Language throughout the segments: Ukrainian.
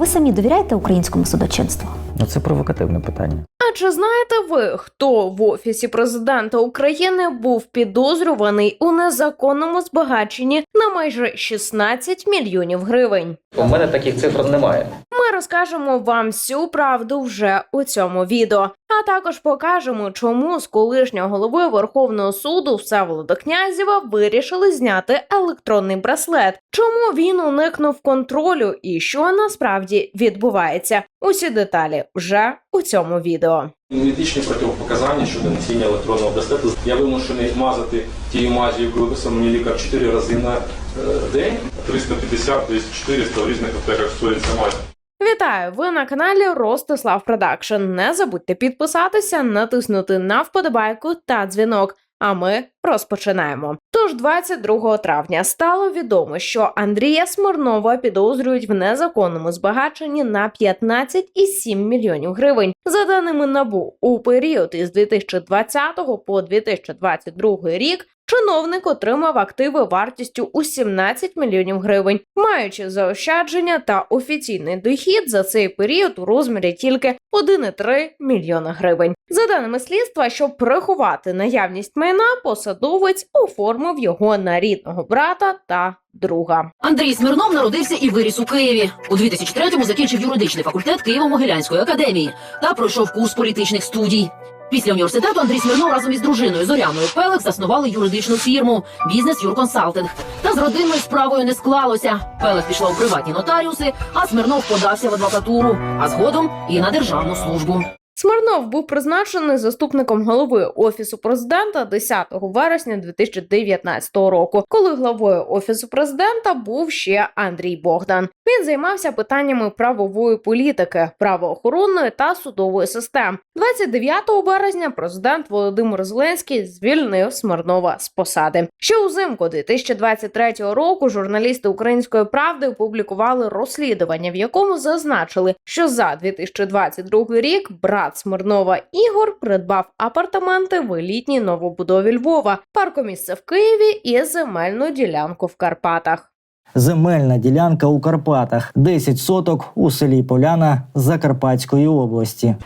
Ви самі довіряєте українському судочинству? Ну це провокативне питання. А чи знаєте ви, хто в офісі президента України був підозрюваний у незаконному збагаченні на майже 16 мільйонів гривень? У мене таких цифр немає. Ми розкажемо вам всю правду вже у цьому відео, а також покажемо, чому з колишнього голови Верховного суду Всеволода Князєва вирішили зняти електронний браслет. Чому він уникнув контролю і що насправді відбувається? Усі деталі вже у цьому відео. Медичні протипоказання щодо носіння електронного браслету. Я вимушений мазати тією мазю, яку виписав мені лікар 4 рази на е, день, 350 тобто 400 в різних аптеках стоїть ця мазь. Вітаю! Ви на каналі Ростислав Продакшн. Не забудьте підписатися, натиснути на вподобайку та дзвінок. А ми розпочинаємо. Тож 22 травня стало відомо, що Андрія Смирнова підозрюють в незаконному збагаченні на 15,7 мільйонів гривень. За даними набу, у період із 2020 по 2022 рік чиновник отримав активи вартістю у 17 мільйонів гривень, маючи заощадження та офіційний дохід за цей період у розмірі тільки 1,3 мільйона гривень. За даними слідства, щоб приховати наявність майна, посадовець оформив його на рідного брата та друга. Андрій Смирнов народився і виріс у Києві. У 2003-му закінчив юридичний факультет Києво-Могилянської академії та пройшов курс політичних студій. Після університету Андрій Смирнов разом із дружиною Зоряною Пелик заснували юридичну фірму Бізнес Юрконсалтинг. Та з родинною справою не склалося. Пелик пішла у приватні нотаріуси, а Смирнов подався в адвокатуру, а згодом і на державну службу. Смирнов був призначений заступником голови офісу президента 10 вересня 2019 року, коли главою офісу президента був ще Андрій Богдан. Він займався питаннями правової політики, правоохоронної та судової систем. 29 березня президент Володимир Зеленський звільнив Смирнова з посади. Ще узимку 2023 року журналісти Української правди опублікували розслідування, в якому зазначили, що за 2022 рік брат Смирнова Ігор придбав апартаменти в елітній новобудові Львова, паркомісце в Києві і земельну ділянку в Карпатах. Земельна ділянка у Карпатах, 10 соток у селі Поляна Закарпатської області.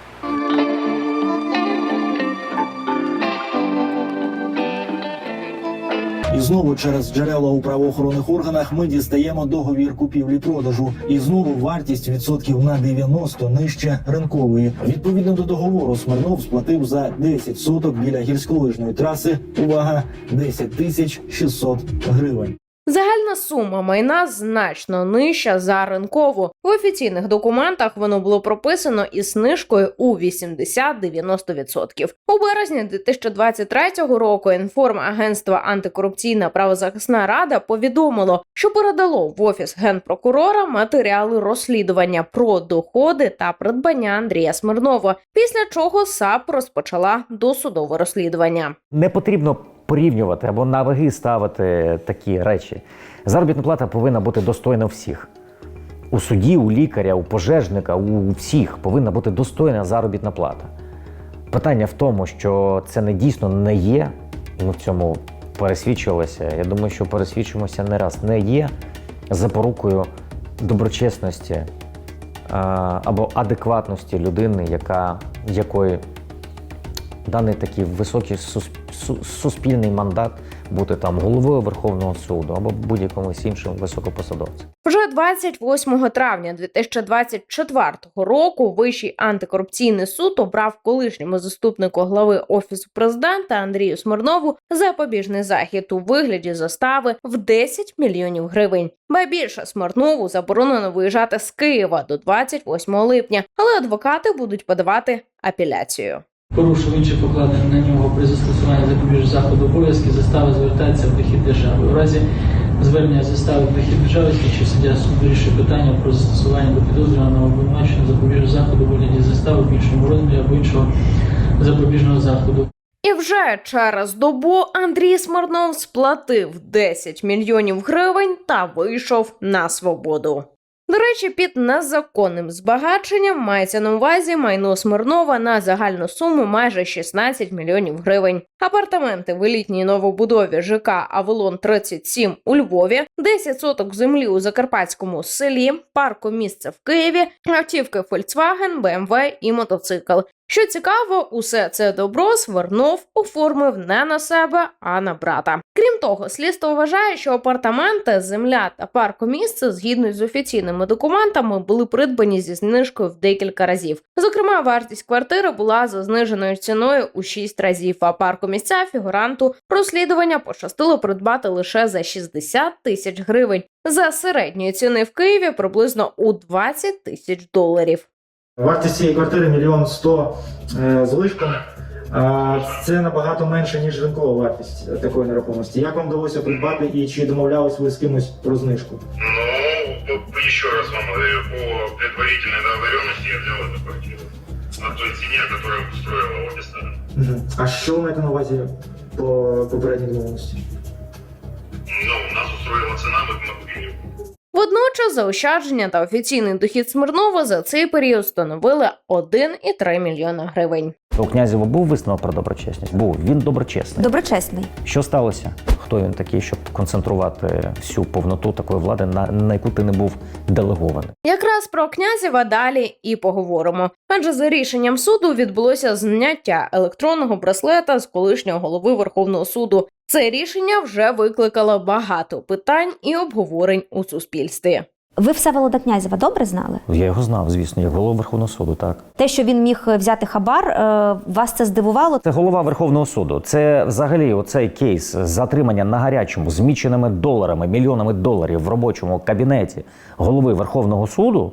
І знову через джерела у правоохоронних органах ми дістаємо договір купівлі-продажу. І знову вартість відсотків на 90 нижче ринкової. Відповідно до договору, Смирнов сплатив за 10 соток біля гірськолижної траси. Увага 10 тисяч 600 гривень. Загальна сума майна значно нижча за ринкову. В офіційних документах воно було прописано із знижкою у 80-90%. У березні 2023 року інформагентство Антикорупційна правозахисна рада повідомило, що передало в офіс генпрокурора матеріали розслідування про доходи та придбання Андрія Смирнова. Після чого САП розпочала досудове розслідування. Не потрібно порівнювати або на ваги ставити такі речі. Заробітна плата повинна бути достойна всіх. У суді, у лікаря, у пожежника, у всіх повинна бути достойна заробітна плата. Питання в тому, що це не дійсно не є. Ми в цьому пересвідчувалися. Я думаю, що пересвідчимося не раз. Не є запорукою доброчесності або адекватності людини, яка, якої даний такий високий сус- су- суспільний мандат бути там головою Верховного суду або будь-якомусь іншим високопосадовцем. Вже 28 травня 2024 року Вищий антикорупційний суд обрав колишньому заступнику глави офісу президента Андрію Смирнову запобіжний захід у вигляді застави в 10 мільйонів гривень. Ба більше Смирнову заборонено виїжджати з Києва до 28 липня, але адвокати будуть подавати апеляцію. Порушив інші покладені на нього при застосуванні запобіжного заходу обов'язки, застава звертається в дохід держави. У разі звернення застави в дохід держави слідчий суддя суд вирішує питання про застосування до підозрюваного обвинувачення запобіжного заходу вигляді застави в більшому розмірі або іншого запобіжного заходу. І вже через добу Андрій Смирнов сплатив 10 мільйонів гривень та вийшов на свободу. Речі, під незаконним збагаченням мається на увазі майно Смирнова на загальну суму майже 16 мільйонів гривень. Апартаменти в елітній новобудові ЖК Авелон 37 у Львові, 10 соток землі у закарпатському селі, парку місце в Києві, автівки Volkswagen, BMW і мотоцикл. Що цікаво, усе це добро Смирнов оформив не на себе, а на брата. Крім того, слідство вважає, що апартаменти, земля та паркомісце, згідно з офіційними документами, були придбані зі знижкою в декілька разів. Зокрема, вартість квартири була за зниженою ціною у 6 разів. А паркомісця фігуранту розслідування пощастило придбати лише за 60 тисяч гривень. За середньої ціни в Києві приблизно у 20 тисяч доларів. Вартість цієї квартири мільйон сто е, з лишком. Це набагато менше, ніж ринкова вартість такої нерухомості. Як вам вдалося придбати і чи домовлялись ви з кимось про знижку? Ну, еще раз вам говорю, по предварительной договоренности я взял эту квартиру. На той цене, которую устроила обе стороны. А що ви маєте на увазі по попередній домовленості? Водночас заощадження та офіційний дохід Смирнова за цей період становили 1,3 мільйона гривень. У князєва був висновок про доброчесність? Був він доброчесний. Доброчесний. Що сталося? Хто він такий, щоб концентрувати всю повноту такої влади, на, на яку ти не був делегований? Якраз про князєва далі і поговоримо. Адже за рішенням суду відбулося зняття електронного браслета з колишнього голови Верховного суду. Це рішення вже викликало багато питань і обговорень у суспільстві. Ви Всеволода Князєва добре знали? Я його знав, звісно, як голову Верховного суду, так. Те, що він міг взяти хабар, е, вас це здивувало? Це голова Верховного суду. Це взагалі оцей кейс затримання на гарячому з міченими доларами, мільйонами доларів в робочому кабінеті голови Верховного суду.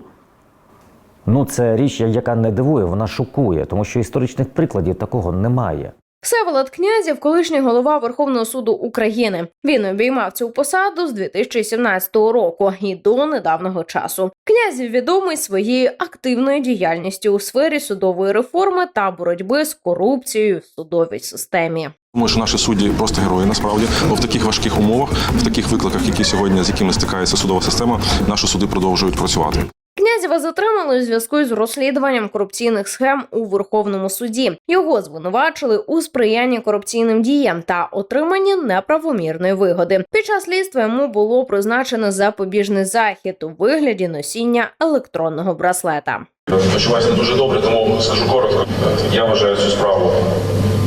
Ну, це річ, яка не дивує, вона шокує, тому що історичних прикладів такого немає. Всеволод Князів, колишній голова Верховного суду України. Він обіймав цю посаду з 2017 року і до недавнього часу. Князів відомий своєю активною діяльністю у сфері судової реформи та боротьби з корупцією в судовій системі. Думаю, що наші судді просто герої насправді, бо в таких важких умовах, в таких викликах, які сьогодні з якими стикається судова система, наші суди продовжують працювати. Князєва затримали у зв'язку з розслідуванням корупційних схем у Верховному суді. Його звинувачили у сприянні корупційним діям та отриманні неправомірної вигоди. Під час слідства йому було призначено запобіжний захід у вигляді носіння електронного браслета. Почуваюся не дуже добре, тому скажу коротко. Я вважаю цю справу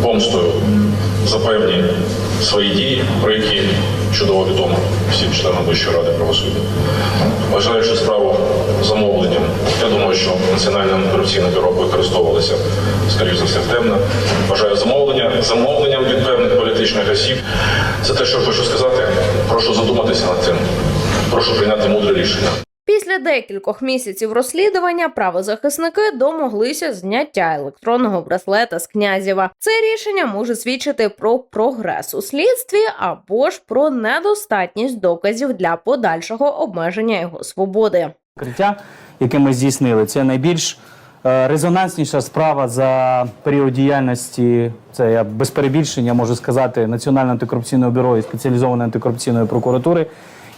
помстою за певні свої дії, про які чудово відомо всім членам Вищої ради правосуддя. Вважаю, що справу замовленням. Я думаю, що Національне антикорупційне бюро використовувалося, скоріш за все, темно. Вважаю замовлення замовленням від певних політичних осіб. Це те, що хочу сказати. Прошу задуматися над цим. Прошу прийняти мудре рішення. Після декількох місяців розслідування правозахисники домоглися зняття електронного браслета з князєва. Це рішення може свідчити про прогрес у слідстві або ж про недостатність доказів для подальшого обмеження його свободи. Відкриття, яке ми здійснили, це найбільш е, резонансніша справа за період діяльності. Це я без перебільшення можу сказати Національного антикорупційного бюро і спеціалізованої антикорупційної прокуратури.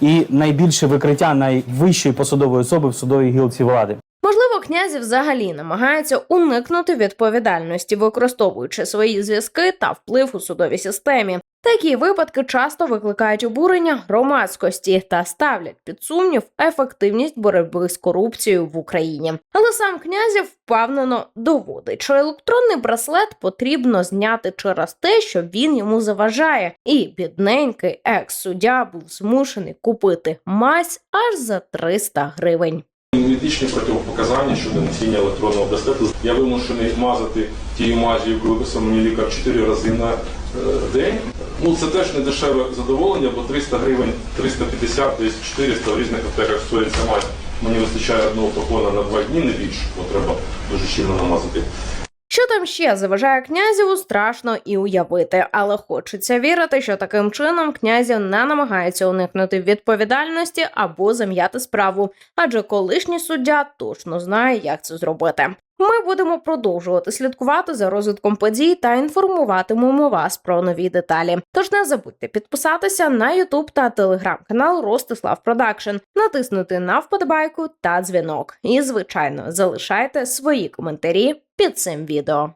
І найбільше викриття найвищої посадової особи в судовій гілці влади. Можливо, князі взагалі намагаються уникнути відповідальності, використовуючи свої зв'язки та вплив у судовій системі. Такі випадки часто викликають обурення громадськості та ставлять під сумнів ефективність боротьби з корупцією в Україні. Але сам князів впевнено доводить, що електронний браслет потрібно зняти через те, що він йому заважає, і бідненький екс-суддя був змушений купити мазь аж за 300 гривень. Медичні протипоказання щодо носіння електронного браслету. Я вимушений мазати тією мазю, яку виписав мені лікар 4 рази на е, день. Ну це теж не дешеве задоволення, бо 300 гривень, 350, тобто 400 в різних аптеках стоїть ця. Мені вистачає одного флакона на два дні, не більше, бо треба дуже щільно намазати. Що там ще заважає князіву, страшно і уявити, але хочеться вірити, що таким чином князів не намагається уникнути відповідальності або зам'яти справу, адже колишній суддя точно знає, як це зробити. Ми будемо продовжувати слідкувати за розвитком подій та інформуватимемо вас про нові деталі. Тож не забудьте підписатися на YouTube та телеграм канал Ростислав Продакшн, натиснути на вподобайку та дзвінок. І, звичайно, залишайте свої коментарі під цим відео.